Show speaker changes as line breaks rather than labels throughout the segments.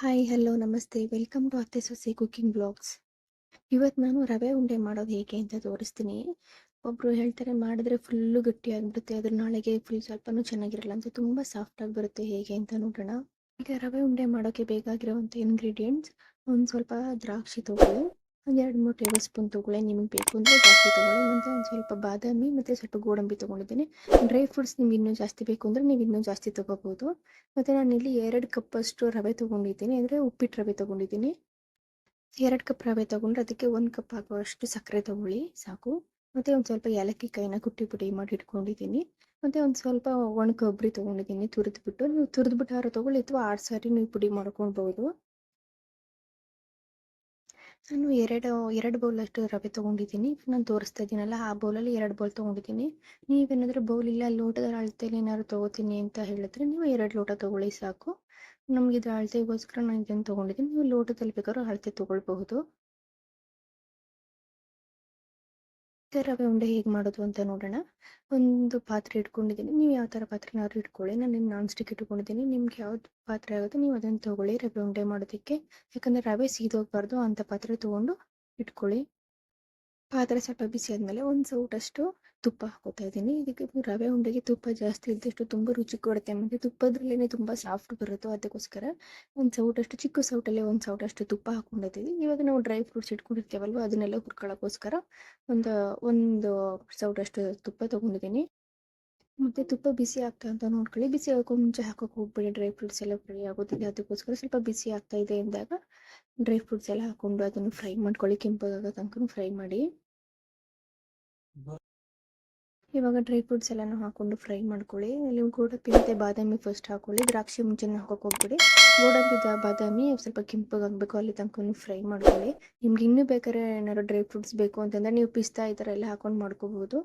Hi hello ನಮಸ್ತೆ. Welcome to ಅತ್ತೆ ಸೊಸೆ ಕುಕ್ಕಿಂಗ್ ಬ್ಲಾಗ್ಸ್ ಇವತ್ತು ನಾನು ರವೆ ಉಂಡೆ ಮಾಡೋದು ಹೇಗೆ ಅಂತ ತೋರಿಸ್ತೀನಿ. ಒಬ್ಬರು ಹೇಳ್ತಾರೆ, ಮಾಡಿದ್ರೆ ಫುಲ್ಲು ಗಟ್ಟಿ ಆಗಿಬಿಡುತ್ತೆ ಅದ್ರ ನಾಳೆಗೆ ಫುಲ್ ಸ್ವಲ್ಪನೂ ಚೆನ್ನಾಗಿರಲ್ಲ ಅಂತ ತುಂಬ ಸಾಫ್ಟಾಗಿ ಬರುತ್ತೆ ಹೇಗೆ ಅಂತ ನೋಡೋಣ. ಈಗ ರವೆ ಉಂಡೆ ಮಾಡೋಕ್ಕೆ ಬೇಕಾಗಿರುವಂಥ ಇಂಗ್ರೀಡಿಯೆಂಟ್ಸ್ ಒಂದು ಸ್ವಲ್ಪ ದ್ರಾಕ್ಷಿ ತೊಗೊಳ್ಳಿ ಒಂದು ಎರಡು ಮೂರು ಟೇಬಲ್ ಸ್ಪೂನ್ ತೊಗೊಳ್ಳಿ ನಿಮಗೆ ಬೇಕು ಅಂದರೆ ಜಾಸ್ತಿ ತೊಗೊಳ್ಳಿ. ಮತ್ತು ಒಂದು ಸ್ವಲ್ಪ ಬಾದಾಮಿ ಮತ್ತು ಸ್ವಲ್ಪ ಗೋಡಂಬಿ ತೊಗೊಂಡಿದ್ದೀನಿ. ಡ್ರೈ ಫ್ರೂಟ್ಸ್ ನಿಮ್ಗೆ ಇನ್ನೂ ಜಾಸ್ತಿ ಬೇಕು ಅಂದರೆ ನೀವು ಇನ್ನೂ ಜಾಸ್ತಿ ತೊಗೋಬೋದು. ಮತ್ತು ನಾನು ಇಲ್ಲಿ ಎರಡು ಕಪ್ಪಷ್ಟು ರವೆ ತೊಗೊಂಡಿದ್ದೀನಿ. ಅಂದರೆ ಉಪ್ಪಿಟ್ಟು ರವೆ ತೊಗೊಂಡಿದ್ದೀನಿ. ಎರಡು ಕಪ್ ರವೆ ತೊಗೊಂಡ್ರೆ ಅದಕ್ಕೆ ಒಂದು ಕಪ್ ಆಗುವಷ್ಟು ಸಕ್ಕರೆ ತೊಗೊಳ್ಳಿ, ಸಾಕು. ಮತ್ತು ಒಂದು ಸ್ವಲ್ಪ ಏಲಕ್ಕಿ ಕೈನ ಕುಟ್ಟಿ ಪುಡಿ ಮಾಡಿ ಇಟ್ಕೊಂಡಿದ್ದೀನಿ. ಮತ್ತು ಒಂದು ಸ್ವಲ್ಪ ಒಣ ಕೊಬ್ಬರಿ ತೊಗೊಂಡಿದ್ದೀನಿ ತುರಿದ್ಬಿಟ್ಟು. ನೀವು ತುರಿದ್ಬಿಟ್ಟು ತೊಗೊಳ್ಳಿ, ಅಥವಾ ಆರು ಸಾರಿ ನೀವು ಪುಡಿ ಮಾಡ್ಕೊಳ್ಬೋದು ನಾನು ಎರಡು ಎರಡು ಬೌಲಷ್ಟು ರವೆ ತೊಗೊಂಡಿದ್ದೀನಿ. ನಾನು ತೋರಿಸ್ತಾ ಇದ್ದೀನಲ್ಲ, ಆ ಬೌಲಲ್ಲಿ ಎರಡು ಬೌಲ್ ತೊಗೊಂಡಿದ್ದೀನಿ. ನೀವೇನಾದರೂ ಬೌಲ್ ಇಲ್ಲ ಲೋಟದ ಅಳತೆಯಲ್ಲಿ ಏನಾದ್ರು ತೊಗೋತೀನಿ ಅಂತ ಹೇಳಿದ್ರೆ ನೀವು ಎರಡು ಲೋಟ ತೊಗೊಳ್ಳಿ ಸಾಕು. ನಮಗೆ ಅಳತೆಗೋಸ್ಕರ ನಾನು ಇದನ್ನು ತೊಗೊಂಡಿದ್ದೀನಿ. ನೀವು ಲೋಟದಲ್ಲಿ ಬೇಕಾದ್ರೂ ಅಳತೆ ತೊಗೊಳ್ಬಹುದು. ರವೆ ಉಂಡೆ ಹೇಗೆ ಮಾಡೋದು ಅಂತ ನೋಡೋಣ. ಒಂದು ಪಾತ್ರೆ ಇಟ್ಕೊಂಡಿದ್ದೀನಿ. ನೀವು ಯಾವ ಥರ ಪಾತ್ರೆನಾದ್ರು ಇಟ್ಕೊಳ್ಳಿ. ನಾನು ನಿಮ್ಮ ನಾನ್ ಸ್ಟಿಕ್ ಇಟ್ಕೊಂಡಿದ್ದೀನಿ. ನಿಮ್ಗೆ ಯಾವ್ದು ಪಾತ್ರೆ ಆಗುತ್ತೆ ನೀವು ಅದನ್ನು ತೊಗೊಳ್ಳಿ. ರವೆ ಉಂಡೆ ಮಾಡೋದಕ್ಕೆ. ಯಾಕಂದರೆ ರವೆ ಸೀದೋಗ್ಬಾರ್ದು. ಅಂಥ ಪಾತ್ರೆ ತೊಗೊಂಡು ಇಟ್ಕೊಳ್ಳಿ. ಪಾತ್ರೆ ಸ್ವಲ್ಪ ಬಿಸಿ ಆದಮೇಲೆ ಒಂದು ಸೌಟಷ್ಟು ತುಪ್ಪ ಹಾಕೋತಾ ಇದ್ದೀನಿ. ಇದಕ್ಕೆ ರವೆ ಉಂಡೆಗೆ ತುಪ್ಪ ಜಾಸ್ತಿ ಇದ್ದಷ್ಟು ತುಂಬ ರುಚಿ ಕೊಡುತ್ತೆ. ಮತ್ತು ತುಪ್ಪದ್ರಲ್ಲೇ ತುಂಬ ಸಾಫ್ಟ್ ಬರುತ್ತೋ ಅದಕ್ಕೋಸ್ಕರ ಒಂದು ಸೌಟಷ್ಟು ಚಿಕ್ಕ ಸೌಟಲ್ಲೇ ಒಂದು ಸೌಟಷ್ಟು ತುಪ್ಪ ಹಾಕೊಂಡಿದ್ದೀವಿ ಇವಾಗ ನಾವು ಡ್ರೈ ಫ್ರೂಟ್ಸ್ ಇಟ್ಕೊಂಡಿರ್ತೀವಲ್ವ, ಅದನ್ನೆಲ್ಲ ಹುರ್ಕೊಳ್ಳೋಕ್ಕೋಸ್ಕರ ಒಂದು ಒಂದು ಸೌಟಷ್ಟು ತುಪ್ಪ ತೊಗೊಂಡಿದ್ದೀನಿ. ಮತ್ತು ತುಪ್ಪ ಬಿಸಿ ಆಗ್ತಾ ಅಂತ ನೋಡ್ಕೊಳ್ಳಿ. ಬಿಸಿ ಆಗೋಕೆ ಮುಂಚೆ ಹಾಕೋಕೆ ಹೋಗ್ಬೇಡಿ. ಡ್ರೈ ಫ್ರೂಟ್ಸ್ ಎಲ್ಲ ಫ್ರೈ ಆಗೋದಿಲ್ಲ. ಅದಕ್ಕೋಸ್ಕರ ಸ್ವಲ್ಪ ಬಿಸಿ ಆಗ್ತಾ ಇದೆ ಎಂದಾಗ ಡ್ರೈ ಫ್ರೂಟ್ಸ್ ಎಲ್ಲ ಹಾಕೊಂಡು ಅದನ್ನು ಫ್ರೈ ಮಾಡ್ಕೊಳ್ಳಿ. ಕೆಂಪಾಗೋ ತನಕ ಫ್ರೈ ಮಾಡಿ. ಇವಾಗ ಡ್ರೈ ಫ್ರೂಟ್ಸ್ ಎಲ್ಲಾನು ಹಾಕೊಂಡು ಫ್ರೈ ಮಾಡ್ಕೊಳ್ಳಿ. ನೀವು ಗೋಡಂಬಿ ಮತ್ತು ಬಾದಾಮಿ ಫಸ್ಟ್ ಹಾಕೊಳ್ಳಿ. ದ್ರಾಕ್ಷಿ ಮುಂಚೆನೆ ಹಾಕೋಕೆ ಹೋಗ್ಬಿಡಿ. ಗೋಡಂಬಿ ಬಾದಾಮಿ ಸ್ವಲ್ಪ ಕೆಂಪಗಾಗಬೇಕು ಅಲ್ಲಿ ತನಕ ಫ್ರೈ ಮಾಡ್ಕೊಳ್ಳಿ. ನಿಮ್ಗೆ ಇನ್ನೂ ಬೇಕಾದ್ರೆ ಏನಾದ್ರು ಡ್ರೈ ಫ್ರೂಟ್ಸ್ ಬೇಕು ಅಂತಂದ್ರೆ ನೀವು ಪಿಸ್ತಾ ಈ ಥರ ಎಲ್ಲ ಹಾಕೊಂಡು ಮಾಡ್ಕೋಬಹುದು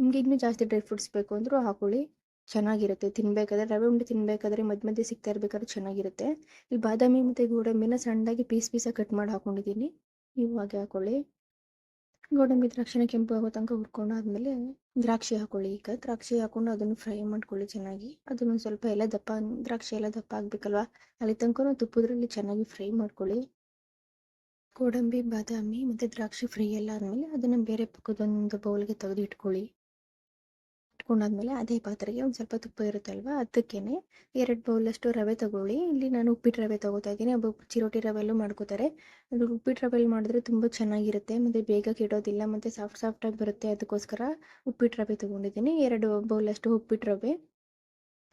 ನಿಮ್ಗೆ ಇನ್ನೂ ಜಾಸ್ತಿ ಡ್ರೈ ಫ್ರೂಟ್ಸ್ ಬೇಕು ಅಂದರೂ ಹಾಕೊಳ್ಳಿ. ಚೆನ್ನಾಗಿರುತ್ತೆ. ತಿನ್ಬೇಕಾದ್ರೆ ರವೆ ಉಂಡೆ ತಿನ್ಬೇಕಾದ್ರೆ ಮಧ್ಯ ಮಧ್ಯೆ ಸಿಗ್ತಾ ಇರ್ಬೇಕಾದ್ರೆ ಚೆನ್ನಾಗಿರುತ್ತೆ. ಇಲ್ಲಿ ಬಾದಾಮಿ ಮತ್ತು ಗೋಡಂಬಿನ ಸಣ್ಣದಾಗಿ ಪೀಸ್ ಪೀಸಾಗಿ ಕಟ್ ಮಾಡಿ ಹಾಕೊಂಡಿದ್ದೀನಿ. ನೀವು ಹಾಗೆ ಹಾಕೊಳ್ಳಿ. ಗೋಡಂಬಿ ದ್ರಾಕ್ಷಿನ ಕೆಂಪು ಆಗೋ ತನಕ ಹುರ್ಕೊಂಡು ಆದಮೇಲೆ ದ್ರಾಕ್ಷಿ ಹಾಕೊಳ್ಳಿ. ಈಗ ದ್ರಾಕ್ಷಿ ಹಾಕೊಂಡು ಅದನ್ನು ಫ್ರೈ ಮಾಡ್ಕೊಳ್ಳಿ ಚೆನ್ನಾಗಿ. ಅದನ್ನು ಸ್ವಲ್ಪ ಎಲ್ಲ ದಪ್ಪ, ದ್ರಾಕ್ಷಿ ಎಲ್ಲ ದಪ್ಪ ಆಗ್ಬೇಕಲ್ವಾ? ಅಲ್ಲಿ ತನಕ ತುಪ್ಪದ್ರಲ್ಲಿ ಚೆನ್ನಾಗಿ ಫ್ರೈ ಮಾಡ್ಕೊಳ್ಳಿ. ಗೋಡಂಬಿ, ಬಾದಾಮಿ ಮತ್ತು ದ್ರಾಕ್ಷಿ ಫ್ರೈ ಎಲ್ಲ ಆದಮೇಲೆ ಅದನ್ನು ಬೇರೆ ಪಕ್ಕದೊಂದು ಬೌಲ್ಗೆ ತೆಗೆದು ಇಟ್ಕೊಳ್ಳಿ ಇಟ್ಕೊಂಡಾದ್ಮೇಲೆ ಅದೇ ಪಾತ್ರೆಗೆ ಒಂದು ಸ್ವಲ್ಪ ತುಪ್ಪ ಇರುತ್ತಲ್ವ, ಅದಕ್ಕೇನೆ ಎರಡು ಬೌಲಷ್ಟು ರವೆ ತಗೊಳ್ಳಿ. ಇಲ್ಲಿ ನಾನು ಉಪ್ಪಿಟ್ಟು ರವೆ ತಗೋತಾ ಇದ್ದೀನಿ. ಒಬ್ಬ ಚಿರೋಟಿ ರವೆಲ್ಲೂ ಮಾಡ್ಕೋತಾರೆ. ಅದು ಉಪ್ಪಿಟ್ಟು ರವೆಲ್ಲಿ ಮಾಡಿದ್ರೆ ತುಂಬ ಚೆನ್ನಾಗಿರುತ್ತೆ. ಮತ್ತು ಬೇಗ ಕೆಡೋದಿಲ್ಲ, ಮತ್ತು ಸಾಫ್ಟ್ ಸಾಫ್ಟಾಗಿ ಬರುತ್ತೆ. ಅದಕ್ಕೋಸ್ಕರ ಉಪ್ಪಿಟ್ಟು ರವೆ ತೊಗೊಂಡಿದ್ದೀನಿ. ಎರಡು ಬೌಲಷ್ಟು ಉಪ್ಪಿಟ್ಟು ರವೆ.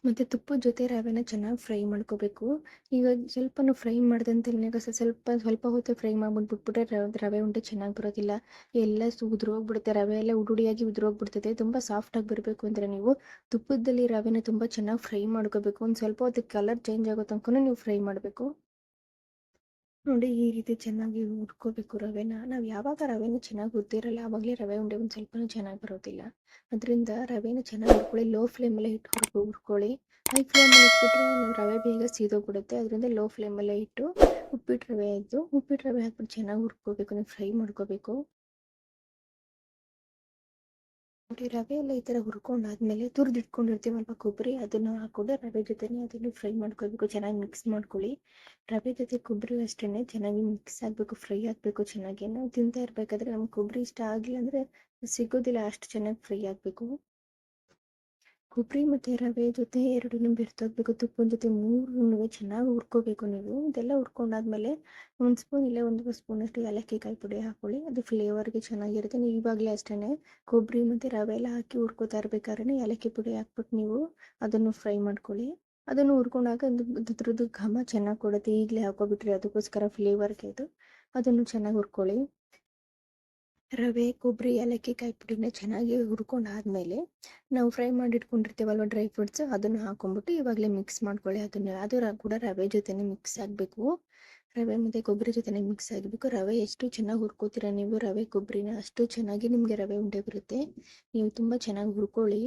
ಮತ್ತು ತುಪ್ಪದ ಜೊತೆ ರವೆನ ಚೆನ್ನಾಗಿ ಫ್ರೈ ಮಾಡ್ಕೋಬೇಕು. ಈಗ ಸ್ವಲ್ಪನೂ ಫ್ರೈ ಮಾಡಿದಂತೆ ಸ್ವಲ್ಪ ಸ್ವಲ್ಪ ಹೊತ್ತು ಫ್ರೈ ಮಾಡ್ಬಿಟ್ಟು ಬಿಟ್ಬಿಟ್ರೆ ರವೆ ಉಂಡೆ ಚೆನ್ನಾಗಿ ಬರೋದಿಲ್ಲ. ಎಲ್ಲ ಉದುರೋಗ್ಬಿಡುತ್ತೆ. ರವೆ ಎಲ್ಲ ಉಡುಡಿಯಾಗಿ ಉದುರೋಗ್ಬಿಡ್ತದೆ. ತುಂಬ ಸಾಫ್ಟಾಗಿ ಬರಬೇಕು ಅಂದರೆ ನೀವು ತುಪ್ಪದಲ್ಲಿ ರವೆನ ತುಂಬ ಚೆನ್ನಾಗಿ ಫ್ರೈ ಮಾಡ್ಕೋಬೇಕು. ಒಂದು ಸ್ವಲ್ಪ ಹೊತ್ತು ಕಲರ್ ಚೇಂಜ್ ಆಗೋ ತನಕ ನೀವು ಫ್ರೈ ಮಾಡಬೇಕು. ನೋಡಿ ಈ ರೀತಿ ಚೆನ್ನಾಗಿ ಹುರ್ಕೋಬೇಕು ರವೆನ. ನಾವು ಯಾವಾಗ ರವೆನ ಚೆನ್ನಾಗಿ ಹುರ್ದಿರಲ್ಲ ಆವಾಗಲೇ ರವೆ ಉಂಡೆ ಒಂದು ಸ್ವಲ್ಪ ಚೆನ್ನಾಗಿ ಬರೋದಿಲ್ಲ. ಅದರಿಂದ ರವೆನ ಚೆನ್ನಾಗಿ ಹುರ್ಕೊಳ್ಳಿ ಲೋ ಫ್ಲೇಮಲ್ಲೇ ಇಟ್ಟು ಹುರ್ಕೊ, ಹುರ್ಕೊಳ್ಳಿ. ಹೈ ಫ್ಲೇಮಲ್ಲಿ ಇಟ್ಬಿಟ್ರೆ ರವೆ ಬೇಗ ಸೀದೋಗ್ಬಿಡುತ್ತೆ. ಅದರಿಂದ ಲೋ ಫ್ಲೇಮಲ್ಲೇ ಇಟ್ಟು ಉಪ್ಪಿಟ್ಟು ರವೆ ಇದ್ದು ಉಪ್ಪಿಟ್ಟು ರವೆ ಹಾಕ್ಬಿಟ್ಟು ಚೆನ್ನಾಗಿ ಹುರ್ಕೋಬೇಕು, ನೀವು ಫ್ರೈ ಮಾಡ್ಕೋಬೇಕು. ನೋಡಿ ರವೆ ಎಲ್ಲ ಈ ಥರ ಹುರ್ಕೊಂಡಾದ್ಮೇಲೆ ತುರ್ದು ಇಟ್ಕೊಂಡಿರ್ತೀವಲ್ವ ಕೊಬ್ಬರಿ, ಅದನ್ನು ಹಾಕೊಂಡು ರವೆ ಜೊತೆನೇ ಅದನ್ನು ಫ್ರೈ ಮಾಡ್ಕೋಬೇಕು ಚೆನ್ನಾಗಿ ಮಿಕ್ಸ್ ಮಾಡ್ಕೊಳ್ಳಿ. ರವೆ ಜೊತೆ ಕೊಬ್ಬರಿ ಅಷ್ಟೇ ಚೆನ್ನಾಗಿ ಮಿಕ್ಸ್ ಆಗಬೇಕು, ಫ್ರೈ ಆಗಬೇಕು ಚೆನ್ನಾಗಿ. ನಾವು ತಿಂತಾ ಇರಬೇಕಾದ್ರೆ ನಮ್ಗೆ ಕೊಬ್ಬರಿ ಇಷ್ಟ ಆಗಿಲ್ಲ ಅಂದರೆ ಸಿಗೋದಿಲ್ಲ ಅಷ್ಟು ಚೆನ್ನಾಗಿ ಫ್ರೈ ಆಗಬೇಕು. ಕೊಬ್ಬರಿ ಮತ್ತು ರವೆ ಜೊತೆ ಎರಡನ್ನು ಬೆರೆತೋಗ್ಬೇಕು ತುಪ್ಪದ ಜೊತೆ ಮೂರನ್ನೂ ಚೆನ್ನಾಗಿ ಹುರ್ಕೋಬೇಕು ನೀವು. ಇದೆಲ್ಲ ಹುರ್ಕೊಂಡಾದ್ಮೇಲೆ ಒಂದು ಸ್ಪೂನ್ ಇಲ್ಲ ಒಂದು ಸ್ಪೂನಷ್ಟು ಏಲಕ್ಕಿ ಕಾಯಿ ಪುಡಿ ಹಾಕೊಳ್ಳಿ. ಅದು ಫ್ಲೇವರ್ಗೆ ಚೆನ್ನಾಗಿರುತ್ತೆ. ನೀವು ಇವಾಗಲೇ ಅಷ್ಟೇ ಕೊಬ್ಬರಿ ಮತ್ತು ರವೆ ಎಲ್ಲ ಹಾಕಿ ಹುರ್ಕೋತಾ ಇರ್ಬೇಕಾದ್ರೆ ಏಲಕ್ಕಿ ಪುಡಿ ಹಾಕ್ಬಿಟ್ಟು ನೀವು ಅದನ್ನು ಫ್ರೈ ಮಾಡ್ಕೊಳ್ಳಿ. ಅದನ್ನು ಹುರ್ಕೊಂಡಾಗ ಅದ್ರದ್ದು ಘಮ ಚೆನ್ನಾಗಿ ಕೊಡುತ್ತೆ. ಈಗಲೇ ಹಾಕೋಬಿಟ್ರಿ ಅದಕ್ಕೋಸ್ಕರ ಫ್ಲೇವರ್ಗೆ ಅದು. ಅದನ್ನು ಚೆನ್ನಾಗಿ ಹುರ್ಕೊಳ್ಳಿ. ರವೆ ಕೊಬ್ಬರಿ ಏಲಕ್ಕಿ ಕಾಯಿ ಪುಡಿನ ಚೆನ್ನಾಗಿ ಹುರ್ಕೊಂಡಾದ್ಮೇಲೆ ನಾವು ಫ್ರೈ ಮಾಡಿ ಇಟ್ಕೊಂಡಿರ್ತೀವಲ್ವ ಡ್ರೈ ಫ್ರೂಟ್ಸ್, ಅದನ್ನು ಹಾಕೊಂಡ್ಬಿಟ್ಟು ಇವಾಗಲೇ ಮಿಕ್ಸ್ ಮಾಡ್ಕೊಳ್ಳಿ. ಅದನ್ನು ಅದು ಕೂಡ ರವೆ ಜೊತೆನೆ ಮಿಕ್ಸ್ ಆಗಬೇಕು. ರವೆ ಮತ್ತು ಕೊಬ್ಬರಿ ಜೊತೆನೆ ಮಿಕ್ಸ್ ಆಗಬೇಕು. ರವೆ ಎಷ್ಟು ಚೆನ್ನಾಗಿ ಹುರ್ಕೋತೀರ ನೀವು? ರವೆ ಕೊಬ್ಬರಿನ ಅಷ್ಟು ಚೆನ್ನಾಗಿ ನಿಮಗೆ ರವೆ ಉಂಡೆ ಬರುತ್ತೆ. ನೀವು ತುಂಬ ಚೆನ್ನಾಗಿ ಹುರ್ಕೊಳ್ಳಿ.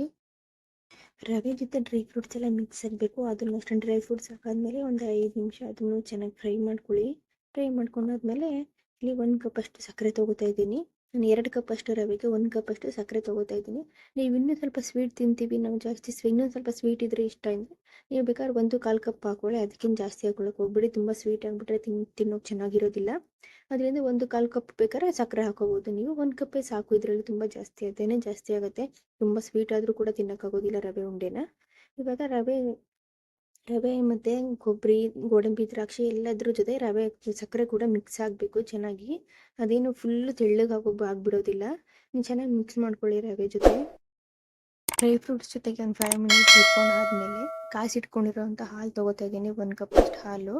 ರವೆ ಜೊತೆ ಡ್ರೈ ಫ್ರೂಟ್ಸ್ ಎಲ್ಲ ಮಿಕ್ಸ್ ಆಗಬೇಕು. ಅದನ್ನು ಅಷ್ಟು ಡ್ರೈ ಫ್ರೂಟ್ಸ್ ಹಾಕಾದ್ಮೇಲೆ ಒಂದು ಐದು ನಿಮಿಷ ಅದನ್ನು ಚೆನ್ನಾಗಿ ಫ್ರೈ ಮಾಡ್ಕೊಳ್ಳಿ. ಫ್ರೈ ಮಾಡ್ಕೊಂಡಾದ್ಮೇಲೆ ಇಲ್ಲಿ ಒಂದು ಕಪ್ ಅಷ್ಟು ಸಕ್ಕರೆ ತೊಗೋತಾ ಇದ್ದೀನಿ. ನಾನು ಎರಡು ಕಪ್ ಅಷ್ಟು ರವೆಗೆ ಒಂದು ಕಪ್ ಅಷ್ಟು ಸಕ್ಕರೆ ತೊಗೋತಾ ಇದ್ದೀನಿ. ನೀವು ಇನ್ನೂ ಸ್ವಲ್ಪ ಸ್ವೀಟ್ ತಿಂತೀವಿ ನಾವು ಜಾಸ್ತಿ ಸ್ವೀ ಇನ್ನೊಂದು ಸ್ವಲ್ಪ ಸ್ವೀಟ್ ಇದ್ದರೆ ಇಷ್ಟ ಅಂದರೆ ನೀವು ಬೇಕಾದ್ರೆ ಒಂದು ಕಾಲು ಕಪ್ ಹಾಕೊಳ್ಳಿ, ಅದಕ್ಕಿಂತ ಜಾಸ್ತಿ ಹಾಕೊಳ್ಳೋಕೆ ಹೋಗ್ಬಿಡಿ. ತುಂಬ ಸ್ವೀಟ್ ಆಗಿಬಿಟ್ರೆ ತಿನ್, ತಿನ್ನೋಕೆ ಚೆನ್ನಾಗಿರೋದಿಲ್ಲ. ಅದರಿಂದ ಒಂದು ಕಾಲು ಕಪ್ ಬೇಕಾದ್ರೆ ಸಕ್ಕರೆ ಹಾಕೋಬೋದು. ನೀವು ಒಂದು ಕಪ್ಪೇ ಸಾಕು, ಇದರಲ್ಲಿ ತುಂಬ ಜಾಸ್ತಿ, ಅದೇನೇ ಜಾಸ್ತಿ ಆಗುತ್ತೆ. ತುಂಬ ಸ್ವೀಟ್ ಆದರೂ ಕೂಡ ತಿನ್ನೋಕ್ಕಾಗೋದಿಲ್ಲ ರವೆ ಉಂಡೆನ. ಇವಾಗ ರವೆ ರವೆ ಮತ್ತು ಕೊಬ್ಬರಿ, ಗೋಡಂಬಿ, ದ್ರಾಕ್ಷಿ ಎಲ್ಲದ್ರ ಜೊತೆ ರವೆ ಸಕ್ಕರೆ ಕೂಡ ಮಿಕ್ಸ್ ಆಗಬೇಕು ಚೆನ್ನಾಗಿ. ಅದೇನು ಫುಲ್ಲು ತೆಳ್ಳಗೆ ಆಗೋಗಿ ಆಗಿಬಿಡೋದಿಲ್ಲ. ನೀವು ಚೆನ್ನಾಗಿ ಮಿಕ್ಸ್ ಮಾಡ್ಕೊಳ್ಳಿ ರವೆ ಜೊತೆ. ಡ್ರೈ ಫ್ರೂಟ್ಸ್ ಜೊತೆಗೆ ಒಂದು ಫೈವ್ ಮಿನಿಟ್ಸ್ ಇಟ್ಕೊಂಡು ಆದಮೇಲೆ ಕಾಸಿಟ್ಕೊಂಡಿರೋಂಥ ಹಾಲು ತೊಗೋತಾ ಇದ್ದೀನಿ. ಒಂದು ಕಪ್ ಅಷ್ಟು ಹಾಲು.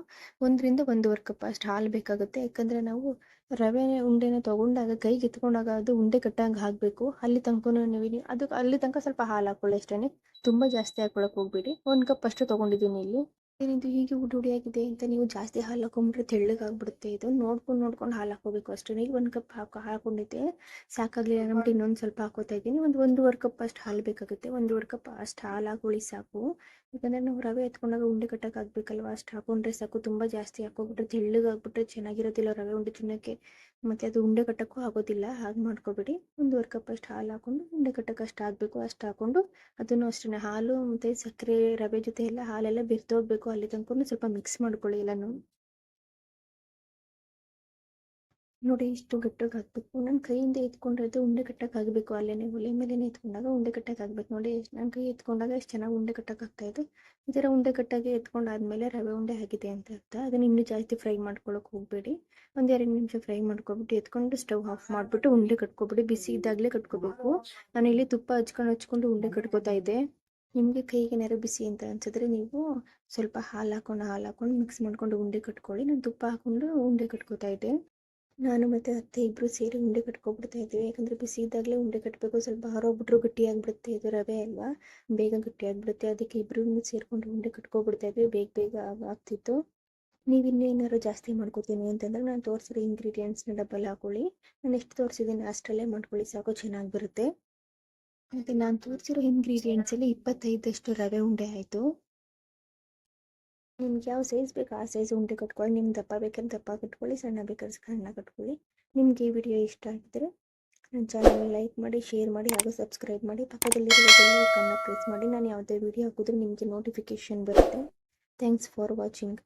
ಒಂದರಿಂದ ಒಂದೂವರೆ ಕಪ್ ಅಷ್ಟು ಹಾಲು ಬೇಕಾಗುತ್ತೆ. ಯಾಕಂದರೆ ನಾವು ರವೆ ಉಂಡೆನ ತೊಗೊಂಡಾಗ ಕೈಗೆ ಎತ್ಕೊಂಡಾಗ ಅದು ಉಂಡೆ ಕಟ್ಟಂಗೆ ಹಾಕಬೇಕು ಅಲ್ಲಿ ತನಕ ನೀವು ಅದು ಅಲ್ಲಿ ತನಕ ಸ್ವಲ್ಪ ಹಾಲು ಹಾಕ್ಕೊಳ್ಳಿ ಅಷ್ಟೇ ತುಂಬ ಜಾಸ್ತಿ ಹಾಕ್ಕೊಳಕ್ಕೆ ಹೋಗ್ಬೇಡಿ. ಒಂದು ಕಪ್ ಅಷ್ಟು ತೊಗೊಂಡಿದ್ದೀನಿ ಇಲ್ಲಿ. ಏನಿದು ಹೀಗೆ ಹುಡಿ ಆಗಿದೆ ಅಂತ ನೀವು ಜಾಸ್ತಿ ಹಾಲು ಹಾಕೊಂಡ್ಬಿಟ್ರೆ ತೆಳ್ಳಗೆ ಆಗ್ಬಿಡುತ್ತೆ. ಇದು ನೋಡ್ಕೊಂಡು ನೋಡ್ಕೊಂಡು ಹಾಲು ಹಾಕೋಬೇಕು ಅಷ್ಟೇ. ಈಗ ಒಂದು ಕಪ್ ಹಾಕೋ ಹಾಕೊಂಡಿದ್ದೆ ಸಾಕಾಗಲಿಲ್ಲ ಅಂದ್ಬಿಟ್ಟು ಇನ್ನೊಂದು ಸ್ವಲ್ಪ ಹಾಕೋತಾ ಇದ್ದೀನಿ. ಒಂದು ಒಂದೂವರೆ ಕಪ್ ಅಷ್ಟು ಹಾಲು ಬೇಕಾಗುತ್ತೆ. ಒಂದೂವರೆ ಕಪ್ ಅಷ್ಟು ಹಾಲು ಹಾಕೊಳ್ಳಿ ಸಾಕು. ಯಾಕಂದರೆ ನಾವು ರವೆ ಎತ್ಕೊಂಡಾಗ ಉಂಡೆ ಕಟ್ಟಕ್ಕೆ ಆಗಬೇಕಲ್ವ? ಅಷ್ಟು ಹಾಕೊಂಡ್ರೆ ಸಾಕು. ತುಂಬ ಜಾಸ್ತಿ ಹಾಕೋಬಿಟ್ರೆ ತೆಳ್ಳಗೆ ಆಗ್ಬಿಟ್ರೆ ಚೆನ್ನಾಗಿರೋದಿಲ್ಲ ರವೆ ಉಂಡೆ ತಿನ್ನೋಕ್ಕೆ. ಮತ್ತು ಅದು ಉಂಡೆ ಕಟ್ಟಕ್ಕೂ ಆಗೋದಿಲ್ಲ. ಹಾಗೆ ಮಾಡ್ಕೊಬೇಡಿ. ಒಂದೂವರೆ ಕಪ್ ಅಷ್ಟು ಹಾಲು ಹಾಕೊಂಡು ಉಂಡೆ ಕಟ್ಟಕ್ಕೆ ಅಷ್ಟು ಆಗಬೇಕು. ಅಷ್ಟು ಹಾಕೊಂಡು ಅದನ್ನು ಅಷ್ಟೇ ಹಾಲು ಮತ್ತು ಸಕ್ಕರೆ, ರವೆ ಜೊತೆ ಎಲ್ಲ ಹಾಲೆಲ್ಲ ಬೆರ್ತೋಗ್ಬೇಕು ಅಲ್ಲಿ ತನಕ ಸ್ವಲ್ಪ ಮಿಕ್ಸ್ ಮಾಡ್ಕೊಳ್ಳಿ ಎಲ್ಲಾನು. ನೋಡಿ ಇಷ್ಟು ಗಟ್ಟಾಗಿ ಹಾಕ್ಬೇಕು ನನ್ನ ಕೈಯಿಂದ ಎತ್ಕೊಂಡಿರೋದು ಉಂಡೆ ಕಟ್ಟಕ್ಕೆ ಆಗಬೇಕು ಅಲ್ಲೇ ಒಲೆ ಮೇಲೆ ಎತ್ಕೊಂಡಾಗ ಉಂಡೆ ಕಟ್ಟಕ್ಕೆ ಆಗ್ಬೇಕು. ನೋಡಿ ನನ್ನ ಕೈ ಎತ್ಕೊಂಡಾಗ ಎಷ್ಟು ಚೆನ್ನಾಗಿ ಉಂಡೆ ಕಟ್ಟಕ್ಕೆ ಆಗ್ತಾ ಈ ಥರ ಉಂಡೆ ಕಟ್ಟಾಗಿ ಎತ್ಕೊಂಡಾದ್ಮೇಲೆ ರವೆ ಉಂಡೆ ಆಗಿದೆ ಅಂತ ಅರ್ಥ. ಅದನ್ನು ಇನ್ನೂ ಜಾಸ್ತಿ ಫ್ರೈ ಮಾಡ್ಕೊಳಕ್ಕೆ ಹೋಗಬೇಡಿ. ಒಂದು ಎರಡು ನಿಮಿಷ ಫ್ರೈ ಮಾಡ್ಕೊಬಿಟ್ಟು ಎತ್ಕೊಂಡು ಸ್ಟವ್ ಆಫ್ ಮಾಡಿಬಿಟ್ಟು ಉಂಡೆ ಕಟ್ಕೊಬಿಡಿ. ಬಿಸಿ ಇದ್ದಾಗಲೇ ಕಟ್ಕೋಬೇಕು. ನಾನು ಇಲ್ಲಿ ತುಪ್ಪ ಹಚ್ಕೊಂಡು ಹಚ್ಕೊಂಡು ಉಂಡೆ ಕಟ್ಕೋತಾ ಇದ್ದೆ. ನಿಮಗೆ ಕೈಗೆ ಏನಾದ್ರು ಬಿಸಿ ಅಂತ ಅನ್ಸಿದ್ರೆ ನೀವು ಸ್ವಲ್ಪ ಹಾಲು ಹಾಕೊಂಡು ಹಾಲು ಹಾಕೊಂಡು ಮಿಕ್ಸ್ ಮಾಡ್ಕೊಂಡು ಉಂಡೆ ಕಟ್ಕೊಳ್ಳಿ. ನಾನು ತುಪ್ಪ ಹಾಕೊಂಡು ಉಂಡೆ ಕಟ್ಕೋತಾ ಇದ್ದೆ. ನಾನು ಮತ್ತು ಅತ್ತೆ ಇಬ್ಬರು ಸೇರಿ ಉಂಡೆ ಕಟ್ಕೊಬಿಡ್ತಾ ಇದ್ದೀವಿ ಯಾಕಂದರೆ ಬಿಸಿ ಇದ್ದಾಗಲೇ ಉಂಡೆ ಕಟ್ಟಬೇಕು ಸ್ವಲ್ಪ ಹಾರೋಗ್ಬಿಟ್ರು ಗಟ್ಟಿಯಾಗಿಬಿಡುತ್ತೆ ಇದು ರವೆ ಅಲ್ವಾ? ಬೇಗ ಗಟ್ಟಿಯಾಗಿಬಿಡುತ್ತೆ ಅದಕ್ಕೆ ಇಬ್ಬರು ಸೇರಿಕೊಂಡು ಉಂಡೆ ಕಟ್ಕೊಬಿಡ್ತಾ ಇದ್ವಿ. ಬೇಗ ಬೇಗ ಆಗ್ತಿತ್ತು. ನೀವು ಇನ್ನೇನಾದ್ರು ಜಾಸ್ತಿ ಮಾಡ್ಕೋತೀನಿ ಅಂತಂದ್ರೆ ನಾನು ತೋರಿಸಿರೋ ಇಂಗ್ರೀಡಿಯೆಂಟ್ಸ್ನ ಡಬ್ಬಲ್ ಹಾಕೊಳ್ಳಿ. ನಾನು ಎಷ್ಟು ತೋರಿಸಿದ್ದೀನಿ ಅಷ್ಟರಲ್ಲೇ ಮಾಡ್ಕೊಳ್ಳಿ. ಸಾಕು, ಚೆನ್ನಾಗಿ ಬರುತ್ತೆ. ಮತ್ತು ನಾನು ತೋರಿಸಿರೋ ಇಂಗ್ರೀಡಿಯೆಂಟ್ಸಲ್ಲಿ ಇಪ್ಪತ್ತೈದಷ್ಟು ರವೆ ಉಂಡೆ ಆಯಿತು. ನಿಮ್ಗೆ ಯಾವ ಸೈಜ್ ಬೇಕು ಆ ಸೈಜ್ ಉಂಡೆ ಕಟ್ಕೊಳ್ಳಿ, ನಿಮ್ಗೆ ದಪ್ಪ ಬೇಕಾದ್ರೆ ದಪ್ಪ ಕಟ್ಕೊಳ್ಳಿ, ಸಣ್ಣ ಬೇಕಾದ್ರೆ ಸಣ್ಣ ಕಟ್ಕೊಳ್ಳಿ. ನಿಮ್ಗೆ ಈ ವಿಡಿಯೋ ಇಷ್ಟ ಆಗಿದ್ರೆ ನನ್ನ ಚಾನಲ್ ಲೈಕ್ ಮಾಡಿ ಶೇರ್ ಮಾಡಿ ಹಾಗೂ ಸಬ್ಸ್ಕ್ರೈಬ್ ಮಾಡಿ. ಪಕ್ಕದಲ್ಲಿರುವ ಬೆಲ್ ಐಕನ್ನ ಪ್ರೆಸ್ ಮಾಡಿ. ನಾನು ಯಾವುದೇ ವಿಡಿಯೋ ಹಾಕಿದ್ರೆ ನಿಮಗೆ ನೋಟಿಫಿಕೇಶನ್ ಬರುತ್ತೆ. Thanks for watching